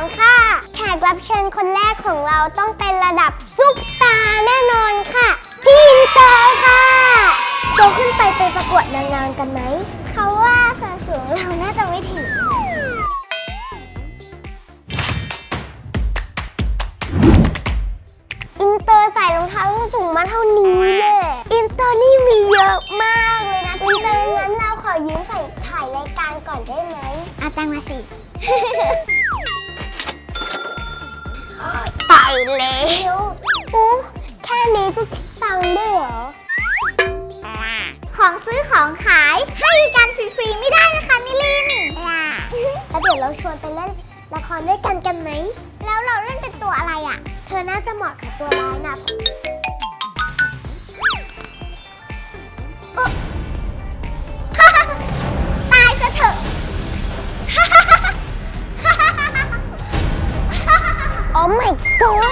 ลินซีซั่น2ค่ะ แขกรับเชิญคนแรกของเราต้องเป็นระดับซุปตาร์แน่นอนค่ะพี่อินเตอร์ค่ะโตขึ้นไปไปประกวดนางงามกันไหม เขาว่าส่วนสูงเราน่าจะไม่ถึง อินเตอร์ใส่รองเท้าส้นสูงมาเท่านี้เลยอินเตอร์นี่มีเยอะมากเลยนะอินเตอร์งั้นเราขอยืมใส่ถ่ายรายการก่อนได้ไหมอาตังมาสิ แล้วโอ้แค่นี้ก็คิดตังค์ด้วยเหรอ ของซื้อของขายให้กันฟรีๆไม่ได้นะคะนิลินแล้วเดี๋ยวเราชวนไปเล่นละครด้วยกันกันไหม แล้วเราเล่นเป็นตัวอะไรอะ เธอน่าจะเหมาะกับตัวร้ายนะ โอ้ my god